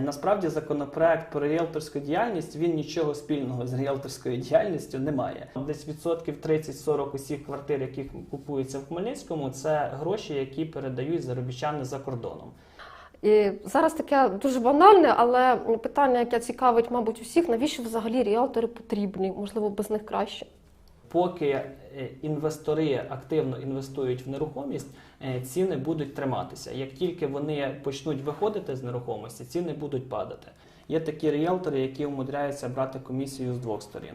Насправді законопроект про ріелторську діяльність він нічого спільного з ріелторською діяльністю не має. Десь відсотків 30-40 усіх квартир, які купуються в Хмельницькому, це гроші, які передають заробітчани за кордоном. І зараз таке дуже банальне, але питання, яке цікавить, мабуть, усіх, навіщо взагалі ріелтори потрібні? Можливо, без них краще. Поки е, інвестори активно інвестують в нерухомість, ціни будуть триматися. Як тільки вони почнуть виходити з нерухомості, ціни будуть падати. Є такі ріелтори, які умудряються брати комісію з двох сторін.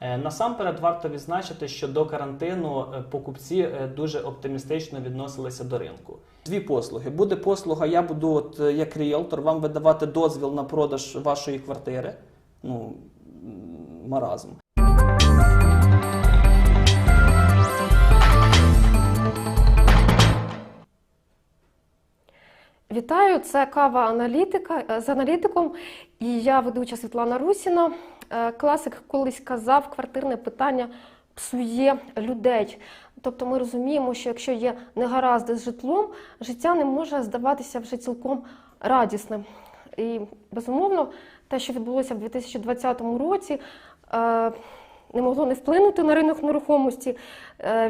Е, Насамперед варто відзначити, що до карантину е, покупці е, дуже оптимістично відносилися до ринку. Дві послуги. Буде послуга, я буду, от е, як ріелтор, вам видавати дозвіл на продаж вашої квартири. Ну, маразм. Вітаю, це кава аналітика е, з аналітиком. І я ведуча Світлана Русіна. Е, Класик колись казав, квартирне питання псує людей. Тобто ми розуміємо, що якщо є негаразди з житлом, життя не може здаватися вже цілком радісним. І безумовно, те, що відбулося в 2020 році, е, не могло не вплинути на ринок нерухомості.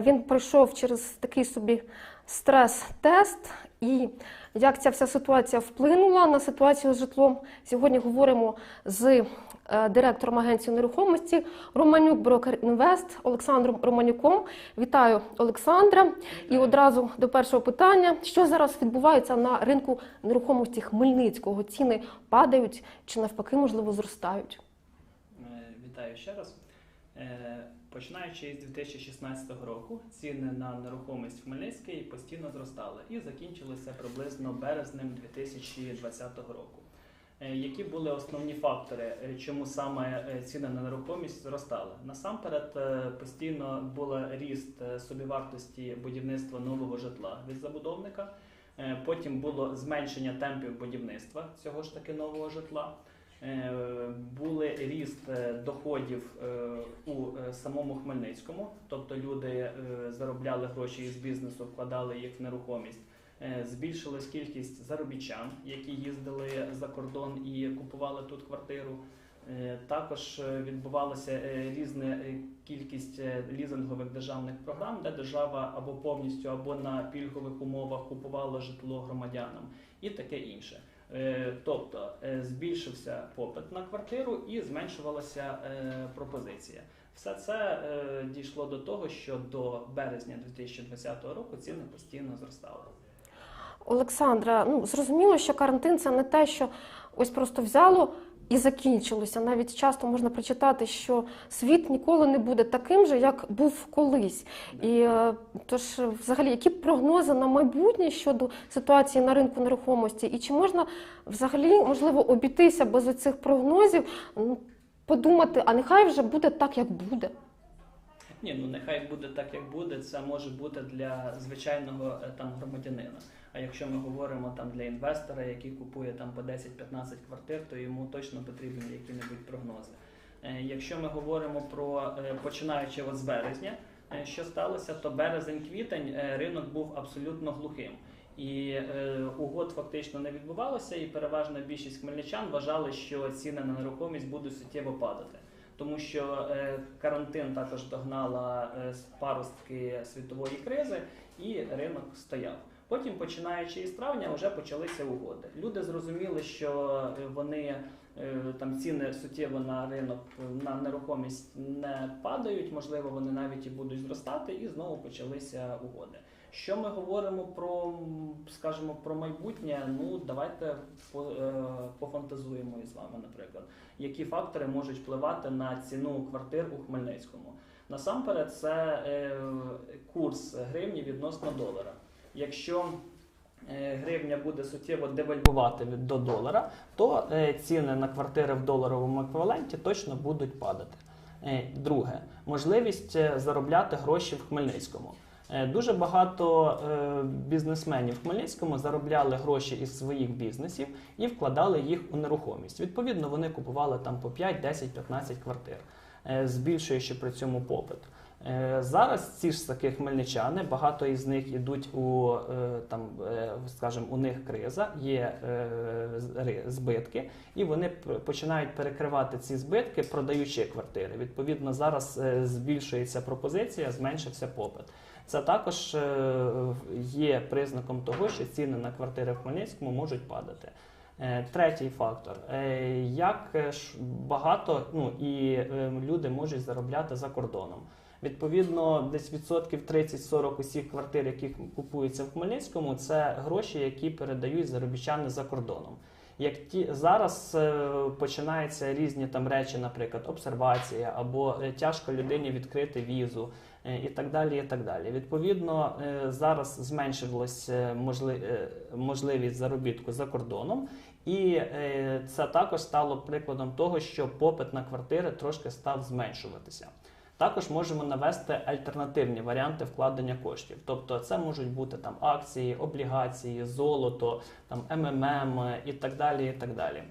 Він пройшов через такий собі стрес-тест. І як ця вся ситуація вплинула на ситуацію з житлом? Сьогодні говоримо з е, директором агенції нерухомості Романюк Брокер Інвест Олександром Романюком. Вітаю Олександра. І одразу до першого питання: що зараз відбувається на ринку нерухомості Хмельницького? Ціни падають чи навпаки, можливо, зростають? Е, Вітаю ще раз. Е, Починаючи з 2016 року, ціни на нерухомість в Хмельницькій постійно зростали і закінчилися приблизно березнем 2020 року. Е, Які були основні фактори, е, чому саме ціни на нерухомість зростали? Насамперед, постійно був ріст собівартості будівництва нового житла від забудовника. Потім було зменшення темпів будівництва цього ж таки нового житла. Е, Були ріст е, доходів е, у самому Хмельницькому, тобто люди заробляли гроші із бізнесу, вкладали їх в нерухомість. Збільшилась кількість заробітчан, які їздили за кордон і купували тут квартиру. Також відбувалася різна кількість лізингових державних програм, де держава або повністю, або на пільгових умовах купувала житло громадянам і таке інше. Е, Тобто е, збільшився попит на квартиру і зменшувалася е, пропозиція. Все це дійшло до того, що до березня 2020 року ціни постійно зростали. Олександра, ну зрозуміло, що карантин це не те, що ось просто взяло і закінчилося. Навіть часто можна прочитати, що світ ніколи не буде таким же, як був колись. І е, тож, е, взагалі, які прогнози на майбутнє щодо ситуації на ринку нерухомості, і чи можна взагалі можливо обійтися без цих прогнозів? Подумати, а нехай вже буде так, як буде. Ні, ну нехай буде так, як буде. Це може бути для звичайного е, там громадянина. А якщо ми говоримо там для інвестора, який купує там по 10-15 квартир, то йому точно потрібні які-небудь прогнози. Е, Якщо ми говоримо про е, починаючи от з березня, що сталося, то березень-квітень ринок був абсолютно глухим. І е, угод фактично не відбувалося, і переважна більшість хмельничан вважали, що ціни на нерухомість будуть суттєво падати тому що е, карантин також догнала е, паростки світової кризи, і ринок стояв. Потім, починаючи із травня, вже почалися угоди. Люди зрозуміли, що е, вони там ціни суттєво на ринок на нерухомість не падають, можливо, вони навіть і будуть зростати, і знову почалися угоди. Що ми говоримо про, скажімо, про майбутнє? Ну давайте е, пофантазуємо із вами, наприклад які фактори можуть впливати на ціну квартир у Хмельницькому. Насамперед, це е, курс гривні відносно долара. Якщо е, гривня буде суттєво девальвувати до долара, то ціни на квартири в доларовому еквіваленті точно будуть падати. Друге, можливість заробляти гроші в Хмельницькому. Е, Дуже багато е, бізнесменів в Хмельницькому заробляли гроші із своїх бізнесів і вкладали їх у нерухомість. Відповідно, вони купували там по 5, 10, 15 квартир, е, збільшуючи при цьому попит. Зараз ці ж таки хмельничани, багато із них ідуть у там, скажімо, у них криза, є збитки, і вони починають перекривати ці збитки, продаючи квартири. Відповідно, зараз збільшується пропозиція, зменшився попит. Це також е, є признаком того, що ціни на квартири в Хмельницькому можуть падати. Е, Третій фактор. Е, Як багато ну, і люди можуть заробляти за кордоном. Відповідно, десь відсотків 30-40 усіх квартир, які купуються в Хмельницькому, це гроші, які передають заробітчани за кордоном. Як ті зараз починаються різні там речі, наприклад, обсервація або тяжко людині відкрити візу і так далі. І так далі. Відповідно, е, зараз зменшилась е, можли- е, можливість заробітку за кордоном, і е, це також стало прикладом того, що попит на квартири трошки став зменшуватися. Також можемо навести альтернативні варіанти вкладення коштів. Тобто це можуть бути там акції, облігації, золото, там МММ і так далі. І так далі.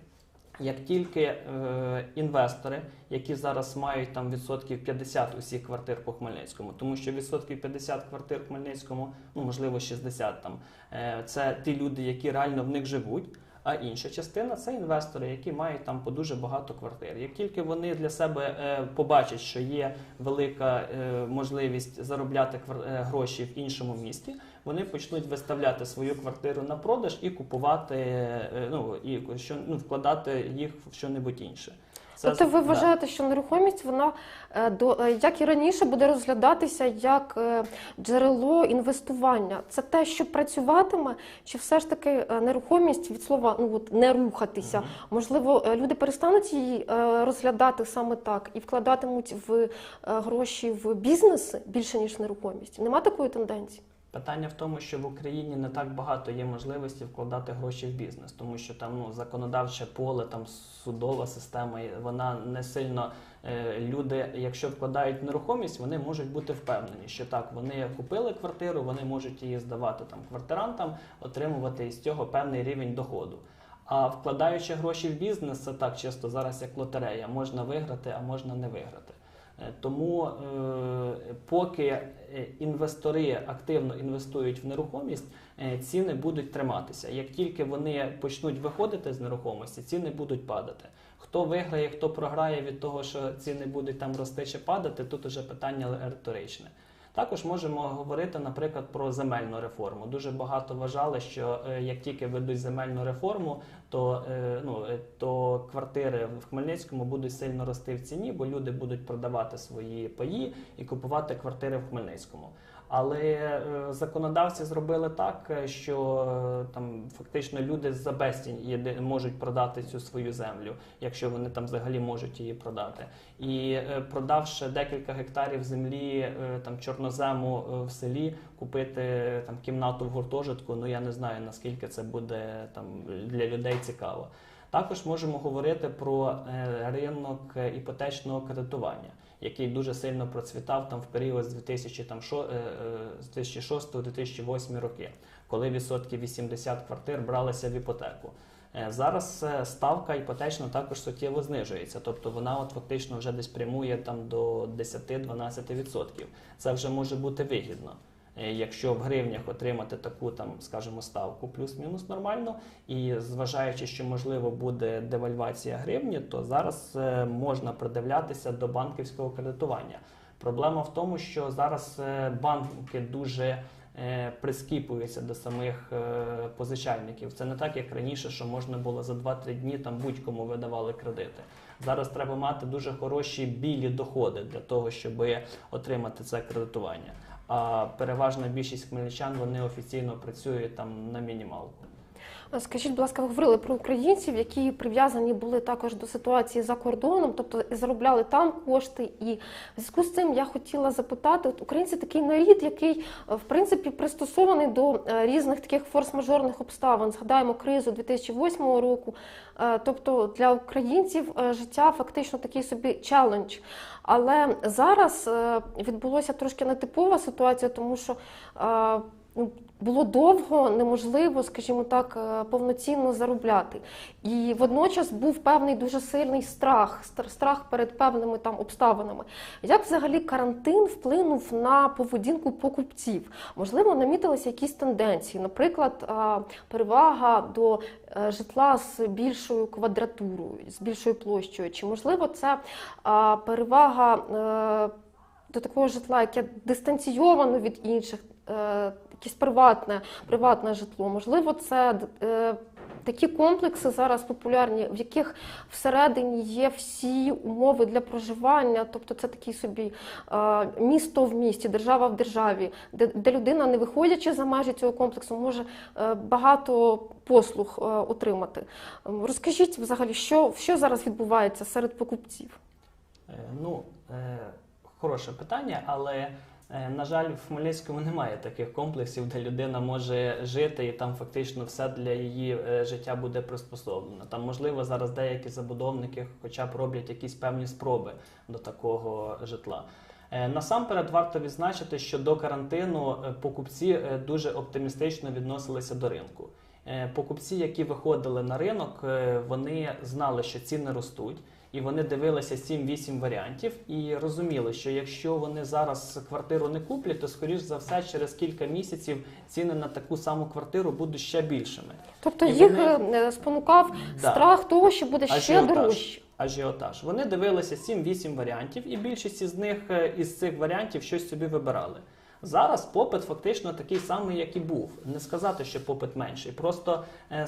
Як тільки е, інвестори, які зараз мають там відсотків 50 усіх квартир по Хмельницькому, тому що відсотків 50 квартир в Хмельницькому, ну можливо 60 там, е, це ті люди, які реально в них живуть. А інша частина це інвестори, які мають там по дуже багато квартир. Як тільки вони для себе е, побачать, що є велика е, можливість заробляти е, гроші в іншому місті, вони почнуть виставляти свою квартиру на продаж і купувати, ну і що ну, вкладати їх в що-небудь інше. Це Тобто ви вважаєте, що нерухомість вона е, до е, як і раніше буде розглядатися як е, джерело інвестування? Це те, що працюватиме, чи все ж таки нерухомість від слова ну от не рухатися? Можливо, е, люди перестануть її розглядати саме так і вкладатимуть в гроші в бізнеси більше ніж нерухомість? Нема такої тенденції? Питання в тому, що в Україні не так багато є можливості вкладати гроші в бізнес, тому що там ну законодавче поле, там судова система, вона не сильно е, люди, якщо вкладають нерухомість, вони можуть бути впевнені, що так вони купили квартиру, вони можуть її здавати там квартирантам, отримувати із цього певний рівень доходу. А вкладаючи гроші в бізнес, це так чисто зараз як лотерея, можна виграти, а можна не виграти. Е, Тому е, поки е, інвестори активно інвестують в нерухомість, ціни будуть триматися. Як тільки вони почнуть виходити з нерухомості, ціни будуть падати. Хто виграє, хто програє від того, що ціни будуть там рости чи падати, тут уже питання риторичне. Також можемо говорити, наприклад, про земельну реформу. Дуже багато вважали, що як тільки ведуть земельну реформу, то, е, ну, е, то квартири в Хмельницькому будуть сильно рости в ціні, бо люди будуть продавати свої паї і купувати квартири в Хмельницькому. Але е, законодавці зробили так, що там фактично люди за безцінь можуть продати цю свою землю, якщо вони там взагалі можуть її продати. І продавши декілька гектарів землі там чорнозему в селі, купити там кімнату в гуртожитку, ну я не знаю наскільки це буде там для людей цікаво. Також можемо говорити про е, ринок іпотечного кредитування, який дуже сильно процвітав там в період з 2000, там, шо- е, е, 2006-2008 роки, коли відсотки 80 квартир бралися в іпотеку. Зараз ставка іпотечна також суттєво знижується, тобто вона от фактично вже десь прямує там до 10-12%. Це вже може бути вигідно. Е, Якщо в гривнях отримати таку там, скажімо, ставку плюс-мінус нормально, і зважаючи, що можливо буде девальвація гривні, то зараз е, можна придивлятися до банківського кредитування. Проблема в тому, що зараз е, банки дуже прискіпуються до самих позичальників. Це не так, як раніше, що можна було за 2-3 дні там будь-кому видавали кредити. Зараз треба мати дуже хороші білі доходи для того, щоб отримати це кредитування. А переважна більшість хмельничан вони офіційно працюють там на мінімалку. Скажіть, будь ласка, ви говорили про українців, які прив'язані були також до ситуації за кордоном, тобто заробляли там кошти. І в зв'язку з цим я хотіла запитати: от українці такий нарід, який е, в принципі пристосований до е, різних таких форс-мажорних обставин. Згадаємо кризу 2008 року. Е, Тобто для українців життя фактично такий собі челендж. Але зараз відбулося трошки нетипова ситуація, тому що було довго неможливо, скажімо так, е, повноцінно заробляти. І водночас був певний дуже сильний страх, страх перед певними там обставинами. Як взагалі карантин вплинув на поведінку покупців? Можливо, намітилися якісь тенденції, наприклад, перевага до е, житла з більшою квадратурою, з більшою площею, чи можливо це перевага е, до такого житла, яке дистанційовано від інших, якесь приватне, приватне житло. Можливо, це е, такі комплекси зараз популярні, в яких всередині є всі умови для проживання, тобто це такий собі е, місто в місті, держава в державі, де, де людина, не виходячи за межі цього комплексу, може е, багато послуг е, отримати. Розкажіть взагалі, що, що зараз відбувається серед покупців? Е, Ну, е, хороше питання, але е, на жаль, в Хмельницькому немає таких комплексів, де людина може жити і там фактично все для її е, життя буде приспособлено. Там, можливо, зараз деякі забудовники хоча б роблять якісь певні спроби до такого житла. Е, Насамперед варто відзначити, що до карантину е, покупці е, дуже оптимістично відносилися до ринку. Е, Покупці, які виходили на ринок, е, вони знали, що ціни ростуть, і вони дивилися 7-8 варіантів і розуміли, що якщо вони зараз квартиру не куплять, то скоріш за все через кілька місяців ціни на таку саму квартиру будуть ще більшими. Тобто І їх вони- е, спонукав Да. страх того, що буде ще дорожче. Ажіотаж. Вони дивилися 7-8 варіантів, і більшість із них е, із цих варіантів щось собі вибирали. Зараз попит фактично такий самий, як і був. Не сказати, що попит менший. Просто е,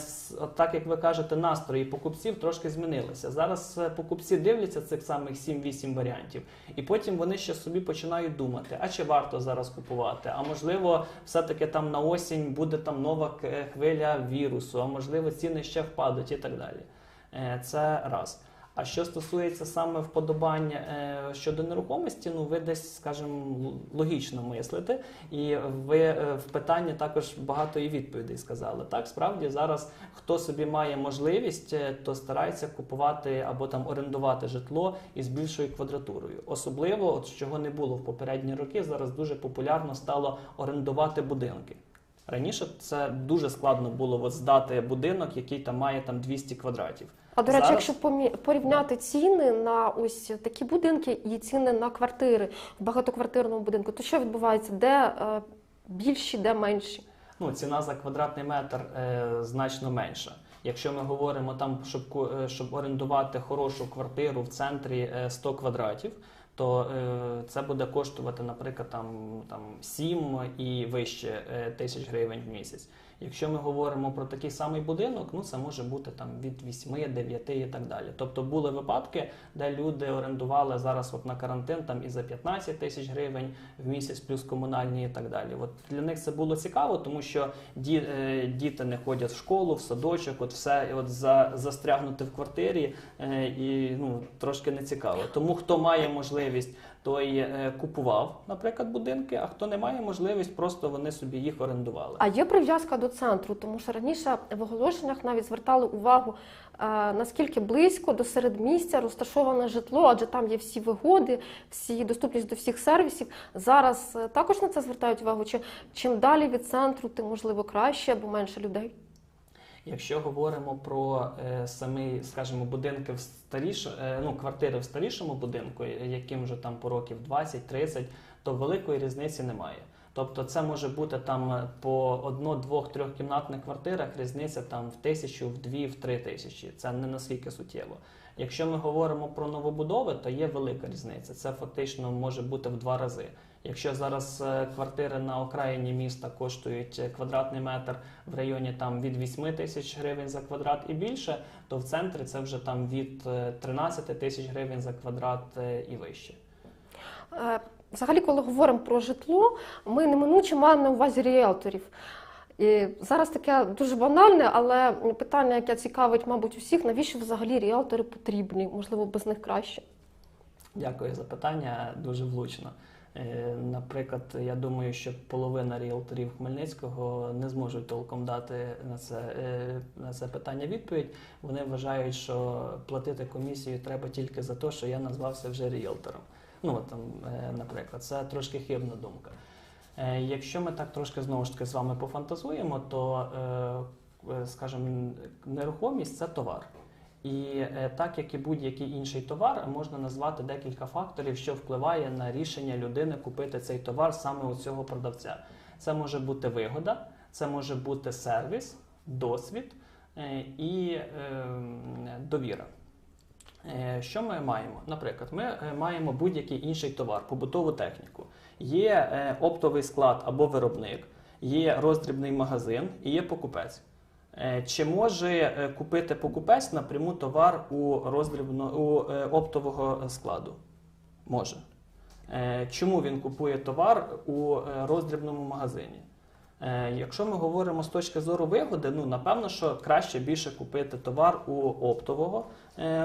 так як ви кажете, настрої покупців трошки змінилися. Зараз е, покупці дивляться цих самих 7-8 варіантів, і потім вони ще собі починають думати: а чи варто зараз купувати? А можливо, все-таки там на осінь буде там нова хвиля вірусу, а можливо, ціни ще впадуть і так далі. Е, Це раз. А що стосується саме вподобань е, щодо нерухомості, ну ви десь, скажімо, логічно мислите, і ви е, в питанні також багато і відповідей сказали. Так, справді зараз хто собі має можливість, е, то старається купувати або там орендувати житло із більшою квадратурою. Особливо, от чого не було в попередні роки, зараз дуже популярно стало орендувати будинки. Раніше це дуже складно було от здати будинок, який там має там 200 квадратів. А до речі, Зараз- якщо порівняти ціни на ось такі будинки і ціни на квартири в багатоквартирному будинку, то що відбувається? Де е, більші, де менші? ну, ціна за квадратний метр е, значно менша. Якщо ми говоримо там, щоб, е, щоб орендувати хорошу квартиру в центрі е, 100 квадратів, то е, це буде коштувати, наприклад, там, там 7 і вище е, тисяч гривень в місяць. Якщо ми говоримо про такий самий будинок, ну це може бути там від 8, 9 і так далі. Тобто були випадки, де люди орендували зараз от на карантин там і за 15 тисяч гривень в місяць, плюс комунальні і так далі. От для них це було цікаво, тому що ді, е, діти не ходять в школу, в садочок, от все от за, застрягнути в квартирі е, і ну трошки не цікаво. Тому хто має можливість, той е, купував, наприклад, будинки, а хто не має можливість, просто вони собі їх орендували. А є прив'язка до центру, тому що раніше в оголошеннях навіть звертали увагу, е, наскільки близько до середмістя розташоване житло, адже там є всі вигоди, всі доступність до всіх сервісів. Зараз е, також на це звертають увагу. Чи чим далі від центру, тим можливо краще або менше людей. Якщо говоримо про е, самі, скажімо, будинки в старіш, е, ну, квартири в старішому будинку, яким вже там по років 20-30, то великої різниці немає. Тобто це може бути там е, по одно, двох, трьохкімнатних квартирах різниця там в тисячу, в дві, в три тисячі. Це не наскільки суттєво. Якщо ми говоримо про новобудови, то є велика різниця. Це фактично може бути в два рази. Якщо зараз е, квартири на окраїні міста коштують е, квадратний метр в районі там від 8 тисяч гривень за квадрат і більше, то в центрі це вже там від е, 13 тисяч гривень за квадрат і вище. Взагалі, коли говоримо про житло, ми неминуче маємо на увазі ріелторів. І зараз таке дуже банальне, але питання, яке цікавить, мабуть, усіх, навіщо взагалі ріелтори потрібні? Можливо, без них краще. Дякую за питання, дуже влучно. Е, Наприклад, я думаю, що половина ріелторів Хмельницького не зможуть толком дати на це, е, на це питання відповідь. Вони вважають, що платити комісію треба тільки за те, що я назвався вже ріелтором. Ну, там, е, наприклад, це трошки хибна думка. Е, Якщо ми так трошки знову ж таки з вами пофантазуємо, то, е, скажімо, нерухомість це товар. І так як і будь-який інший товар, можна назвати декілька факторів, що впливає на рішення людини купити цей товар саме у цього продавця. Це може бути вигода, це може бути сервіс, досвід і е, довіра. Е, Що ми маємо? Наприклад, ми е, маємо будь-який інший товар, побутову техніку. Є е, оптовий склад або виробник, є роздрібний магазин і є покупець. Чи може купити покупець напряму товар у роздрібно у оптового складу? Може. Чому він купує товар у роздрібному магазині? Якщо ми говоримо з точки зору вигоди, ну напевно, що краще більше купити товар у оптового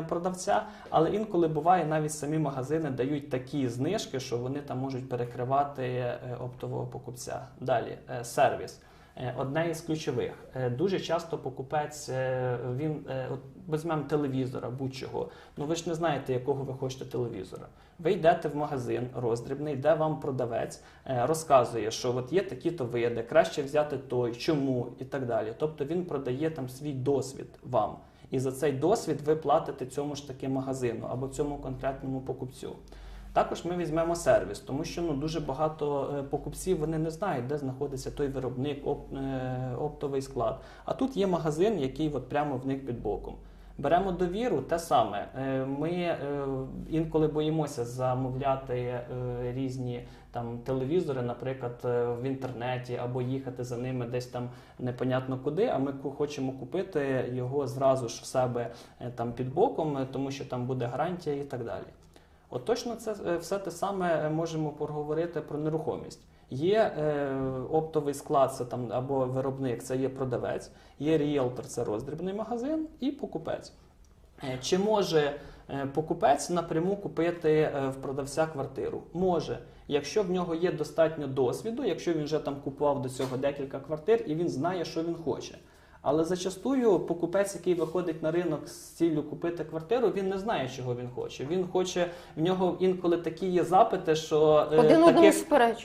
продавця, але інколи буває навіть самі магазини дають такі знижки, що вони там можуть перекривати е, оптового покупця. Далі е, сервіс. Е, Одне із ключових. Е, Дуже часто покупець е, він е, от візьмемо телевізора, будь-чого. Ну ви ж не знаєте, якого ви хочете телевізора. Ви йдете в магазин роздрібний, де вам продавець е, розказує, що от є такі-то види, краще взяти той, чому і так далі. Тобто він продає там свій досвід вам. І за цей досвід ви платите цьому ж таки магазину або цьому конкретному покупцю. Також ми візьмемо сервіс, тому що ну дуже багато е, покупців вони не знають, де знаходиться той виробник, е, оптовий склад. А тут є магазин, який от прямо в них під боком. Беремо довіру, те саме. Е, Ми е, інколи боїмося замовляти е, різні там телевізори, наприклад, в інтернеті, або їхати за ними десь там непонятно куди. А ми хочемо купити його зразу ж в себе там під боком, тому що там буде гарантія і так далі. От точно це все те саме можемо поговорити про нерухомість. Є е, оптовий склад, це там або виробник, це є продавець, є ріелтор, це роздрібний магазин, і покупець. Е, Чи може е, покупець напряму купити е, в продавця квартиру? Може, якщо в нього є достатньо досвіду, якщо він вже там купував до цього декілька квартир і він знає, що він хоче. Але зачастую покупець, який виходить на ринок з ціллю купити квартиру, він не знає, чого він хоче. Він хоче, в нього інколи такі є запити, що е, Один таких,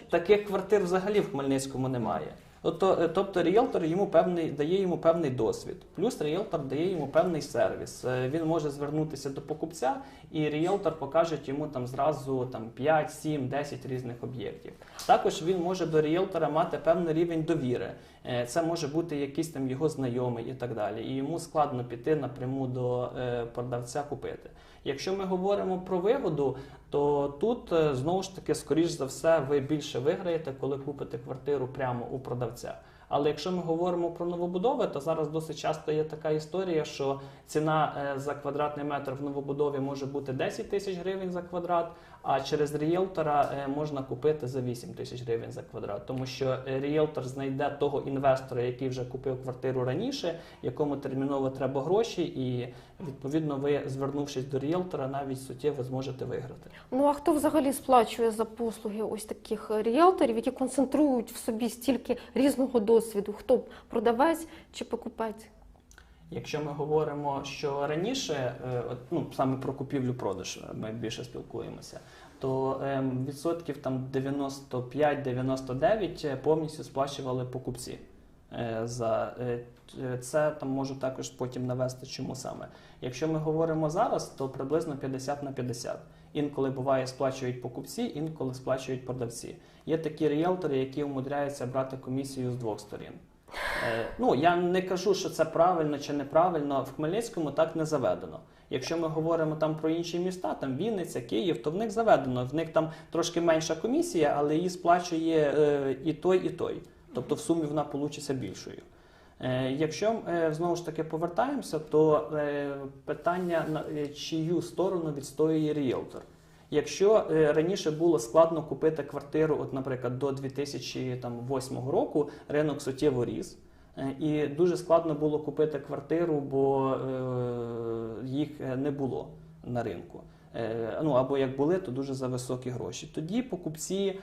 таких квартир взагалі в Хмельницькому немає. Тобто, тобто ріелтор йому певний дає йому певний досвід, плюс ріелтор дає йому певний сервіс. Е, Він може звернутися до покупця, і ріелтор покаже йому там зразу там 5, 7, 10 різних об'єктів. Також він може до ріелтора мати певний рівень довіри. Е, Це може бути якийсь там його знайомий і так далі. І йому складно піти напряму до продавця купити. Якщо ми говоримо про вигоду, то тут е, знову ж таки, скоріш за все, ви більше виграєте, коли купите квартиру прямо у продавця. Але якщо ми говоримо про новобудови, то зараз досить часто є така історія, що ціна е, за квадратний метр в новобудові може бути 10 тисяч гривень за квадрат, а через ріелтора е, можна купити за 8 тисяч гривень за квадрат, тому що е, ріелтор знайде того інвестора, який вже купив квартиру раніше, якому терміново треба гроші, і відповідно ви, звернувшись до ріелтора, навіть суттєво зможете виграти. Ну а хто взагалі сплачує за послуги ось таких ріелторів, які концентрують в собі стільки різного досвіду? Хто продавець чи покупець? Якщо ми говоримо, що раніше, е, ну саме про купівлю-продаж ми більше спілкуємося, то ем, відсотків там 95-99 повністю сплачували покупці. Е, За е, це там можу також потім навести, чому саме. Якщо ми говоримо зараз, то приблизно 50 на 50. Інколи буває сплачують покупці, інколи сплачують продавці. Є такі ріелтори, які умудряються брати комісію з двох сторін. Е, Ну, я не кажу, що це правильно чи неправильно. В Хмельницькому так не заведено. Якщо ми говоримо там про інші міста, там Вінниця, Київ, то в них заведено. В них там трошки менша комісія, але її сплачує е, і той, і той. Тобто в сумі вона получиться більшою. Е, Якщо е, знову ж таки повертаємося, то е, питання на е, чию сторону відстоює ріелтор. Якщо е, раніше було складно купити квартиру, от, наприклад, до 2008 року ринок суттєво ріс. Е, І дуже складно було купити квартиру, бо е, їх не було на ринку. Ну або як були, то дуже за високі гроші. Тоді покупці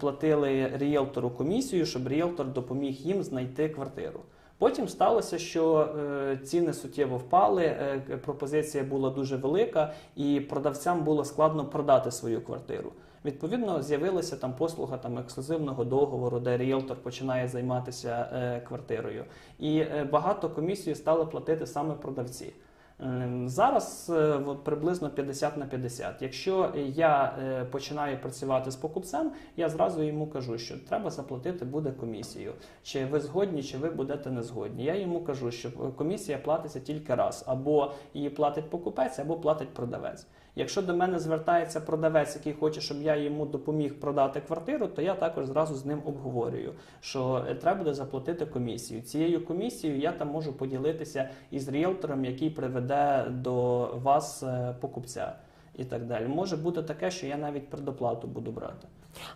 платили ріелтору комісію, щоб ріелтор допоміг їм знайти квартиру. Потім сталося, що е, ціни суттєво впали, е, пропозиція була дуже велика, і продавцям було складно продати свою квартиру. Відповідно, з'явилася там послуга там ексклюзивного договору, де ріелтор починає займатися е, квартирою. І багато комісію стали платити саме продавці. Ем, Зараз е, приблизно 50 на 50. Якщо я е, починаю працювати з покупцем, я зразу йому кажу, що треба заплатити буде комісію. Чи ви згодні, чи ви будете не згодні. Я йому кажу, що е, комісія платиться тільки раз, або її платить покупець, або платить продавець. Якщо до мене звертається продавець, який хоче, щоб я йому допоміг продати квартиру, то я також зразу з ним обговорюю, що треба буде заплатити комісію. Цією комісією я там можу поділитися із ріелтором, який приведе до вас е, покупця. І так далі. Може бути таке, що я навіть предоплату буду брати.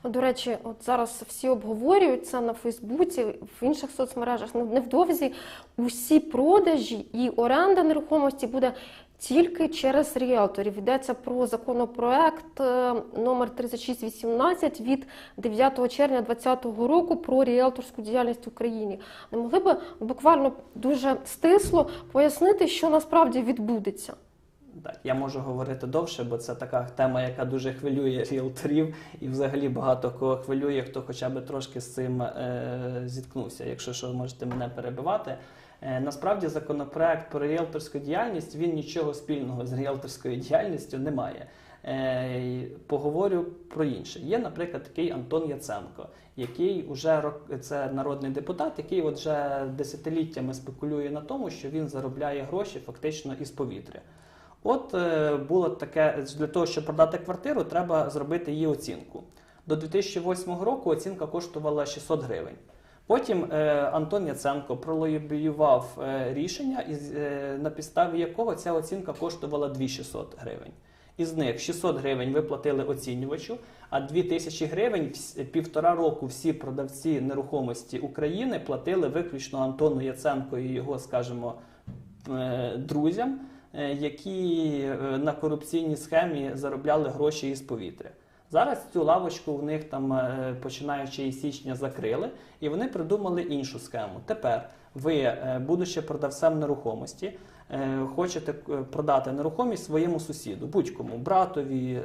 До речі, от зараз всі обговорюють це на Фейсбуці, в інших соцмережах. Ну, Невдовзі усі продажі і оренда нерухомості буде тільки через ріелторів. Йдеться про законопроект е, номер 3618 від 9 червня 2020 року про ріелторську діяльність в Україні. Не могли би буквально дуже стисло пояснити, що насправді відбудеться? Так, я можу говорити довше, бо це така тема, яка дуже хвилює ріелторів, і взагалі багато кого хвилює, хто хоча б трошки з цим е, зіткнувся. Якщо що, можете мене перебивати. Е, насправді законопроект про ріелторську діяльність він нічого спільного з ріелторською діяльністю не має. Е, Поговорю про інше. Є, наприклад, такий Антон Яценко, який уже рок- це народний депутат, який вже десятиліттями спекулює на тому, що він заробляє гроші фактично із повітря. От е, було таке для того, щоб продати квартиру, треба зробити її оцінку. До 2008 року оцінка коштувала 600 гривень. Потім е, Антон Яценко пролобіював е, рішення, е, на підставі якого ця оцінка коштувала 2600 гривень. Із них 600 гривень ви платили оцінювачу, а 2000 гривень півтора року всі продавці нерухомості України платили виключно Антону Яценко і його, скажімо, друзям, які на корупційній схемі заробляли гроші із повітря. Зараз цю лавочку в них там, е, починаючи із січня, закрили, і вони придумали іншу схему. Тепер ви, е, будучи продавцем нерухомості, е, хочете продати нерухомість своєму сусіду, будь-кому, братові,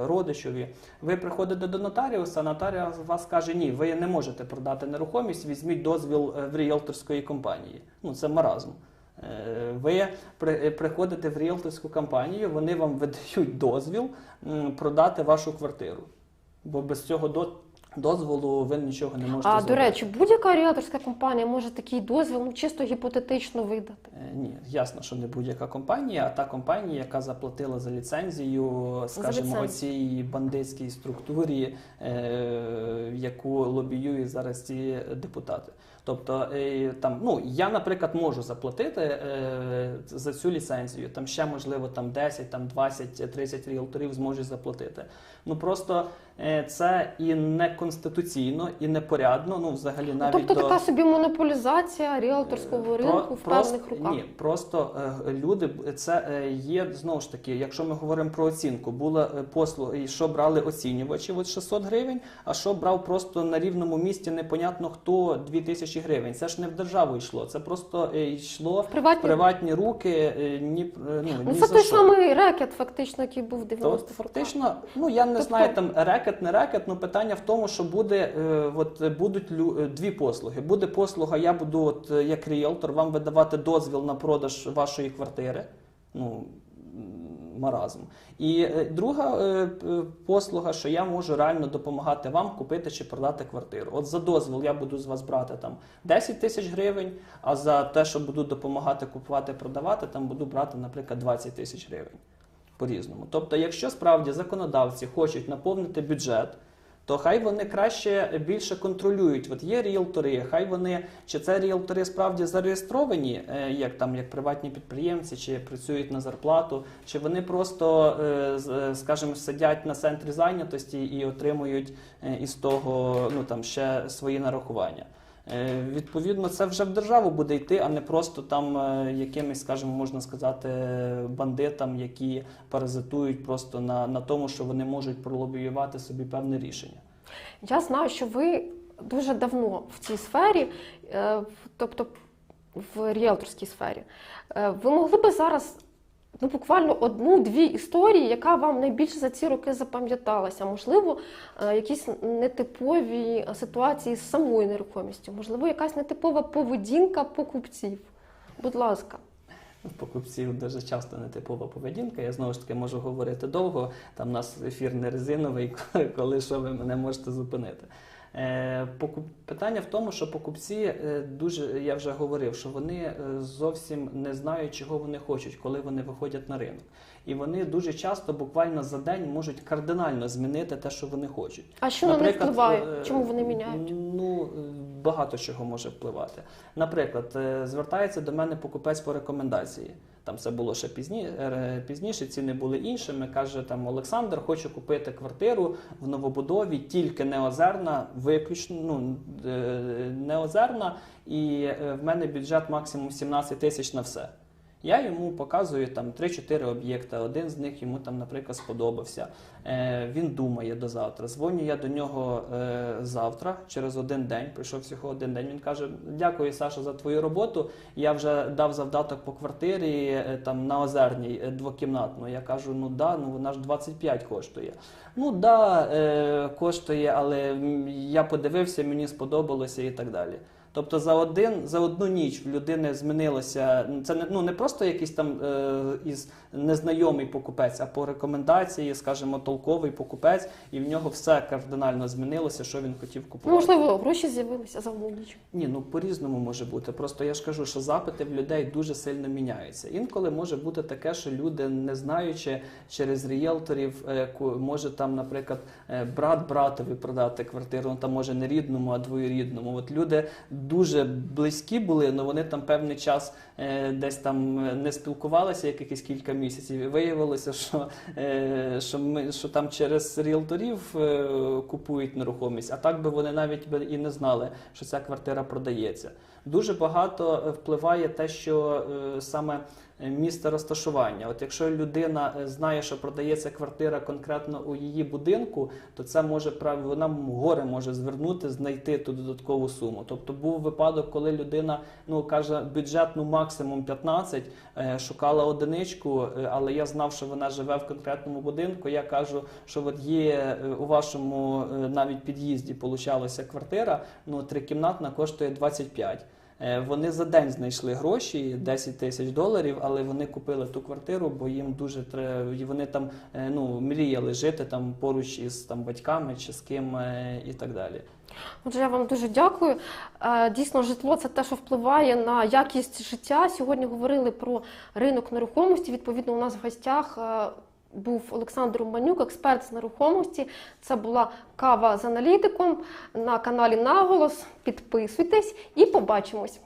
родичові. Ви приходите до нотаріуса, нотаріус вас каже, ні, ви не можете продати нерухомість, візьміть дозвіл в ріелторської компанії. Ну, це маразм. Е, Ви приходите в ріелторську компанію, вони вам видають дозвіл продати вашу квартиру. Бо без цього до- дозволу ви нічого не можете А зробити. до речі, будь-яка ріелторська компанія може такий дозвіл ну, чисто гіпотетично видати. Е, Ні, ясно, що не будь-яка компанія, а та компанія, яка заплатила за ліцензію, скажімо, ліцензію. цій бандитській структурі, е, яку лобіюють зараз ці депутати. Тобто, е, там, ну, я, наприклад, можу заплатити е, за цю ліцензію. Там ще, можливо, там 10, там 20, 30 ріелторів зможуть заплатити. Ну просто е, це і не конституційно, і непорядно. Ну, взагалі, навіть тобто до... така собі монополізація ріелторського ринку про- в певних руках. Ні, просто люди це є знову ж таки, якщо ми говоримо про оцінку, була послуга, що брали оцінювачі, от 600 гривень, а що брав просто на рівному місці, непонятно хто 2000 гривень. Це ж не в державу йшло, це просто е, йшло в Приватні. приватні руки. е, Ні, е, ну, Ну, ні це за той що. самий рекет, фактично, який був в То 90-х. фактично, ну я не Тобто- знаю там рекет, не рекет, ну питання в тому, що буде е, от будуть лю- дві послуги. Буде послуга, я буду, от як ріелтор, вам видавати дозвіл на продаж вашої квартири. Ну маразм. І е, друга е, послуга, що я можу реально допомагати вам купити чи продати квартиру. От за дозвіл я буду з вас брати там 10 тисяч гривень, а за те, що буду допомагати купувати, продавати, там буду брати, наприклад, 20 тисяч гривень по-різному. Тобто, якщо справді законодавці хочуть наповнити бюджет, то хай вони краще більше контролюють. От є ріелтори, хай вони чи це ріелтори справді зареєстровані, е, як там як приватні підприємці, чи працюють на зарплату, чи вони просто, е, е, скажімо, сидять на центрі зайнятості і отримують із того ну там ще свої нарахування. Е, Відповідно, це вже в державу буде йти, а не просто там е, якимись, скажімо, можна сказати, бандитам, які паразитують просто на, на тому, що вони можуть пролобіювати собі певне рішення. Я знаю, що ви дуже давно в цій сфері, е, тобто в ріелторській сфері. Ви могли би зараз ну, буквально одну-дві історії, яка вам найбільше за ці роки запам'яталася? Можливо, е, якісь нетипові ситуації з самою нерухомістю, можливо, якась нетипова поведінка покупців. Будь ласка. Покупців дуже часто нетипова поведінка. Я знову ж таки можу говорити довго. Там у нас ефір не резиновий, коли що ви мене можете зупинити. Е. Питання в тому, що покупці е, дуже, я вже говорив, що вони е, зовсім не знають, чого вони хочуть, коли вони виходять на ринок. І вони дуже часто, буквально за день, можуть кардинально змінити те, що вони хочуть. А що на них Наприклад, впливає? Чому вони міняють? Ну, багато чого може впливати. Наприклад, звертається до мене покупець по рекомендації. Там це було ще пізні, е, пізніше, ціни були іншими. Каже там Олександр, хочу купити квартиру в новобудові, тільки не озерна, виключно ну, неозерна, не озерна, і е, в мене бюджет максимум 17 тисяч на все. Я йому показую там 3-4 об'єкти. Один з них йому там, наприклад, сподобався. Е, він думає до завтра. Дзвоню я до нього е, завтра, через один день. Прийшов всього один день. Він каже: Дякую, Саша, за твою роботу. Я вже дав завдаток по квартирі е, там на озерній е, двокімнатну. Я кажу: ну да, ну вона ж 25 коштує. Ну да, е, коштує, але я подивився, мені сподобалося і так далі. Тобто за один за одну ніч в людини змінилося. Це не ну не просто якийсь там е, із незнайомий покупець, а по рекомендації, скажімо, толковий покупець, і в нього все кардинально змінилося, що він хотів Ну, купувати. можливо, гроші з'явилися за одну ніч. Ні, ну по-різному може бути. Просто я ж кажу, що запити в людей дуже сильно міняються. Інколи може бути таке, що люди, не знаючи через ріелторів, е, може там, наприклад, е, брат братові продати квартиру, ну там може не рідному, а двоюрідному. От люди дуже близькі були, але вони там певний час е, десь там е, не спілкувалися, як якісь кілька місяців. І виявилося, що, е, що, ми, що там через ріелторів купують нерухомість, а так би вони навіть і не знали, що ця квартира продається. Дуже багато впливає те, що саме місце розташування. От якщо людина е, знає, що продається квартира конкретно у її будинку, то це може вона горе може звернути, знайти ту додаткову суму. Тобто був випадок, коли людина ну каже бюджет ну максимум 15, е, шукала одиничку, е, але я знав, що вона живе в конкретному будинку. Я кажу, що от є е, у вашому е, навіть під'їзді получалася квартира, ну трикімнатна коштує 25. Е, Вони за день знайшли гроші 10 тисяч доларів, але вони купили ту квартиру, бо їм дуже треба. Вони там е, ну мріяли жити там поруч із там батьками чи з ким е, і так далі. Отже, я вам дуже дякую. Дійсно, житло це те, що впливає на якість життя. Сьогодні говорили про ринок нерухомості. Відповідно, у нас в гостях був Олександр Манюк, експерт з нерухомості. Це була кава з аналітиком на каналі Наголос. Підписуйтесь і побачимось.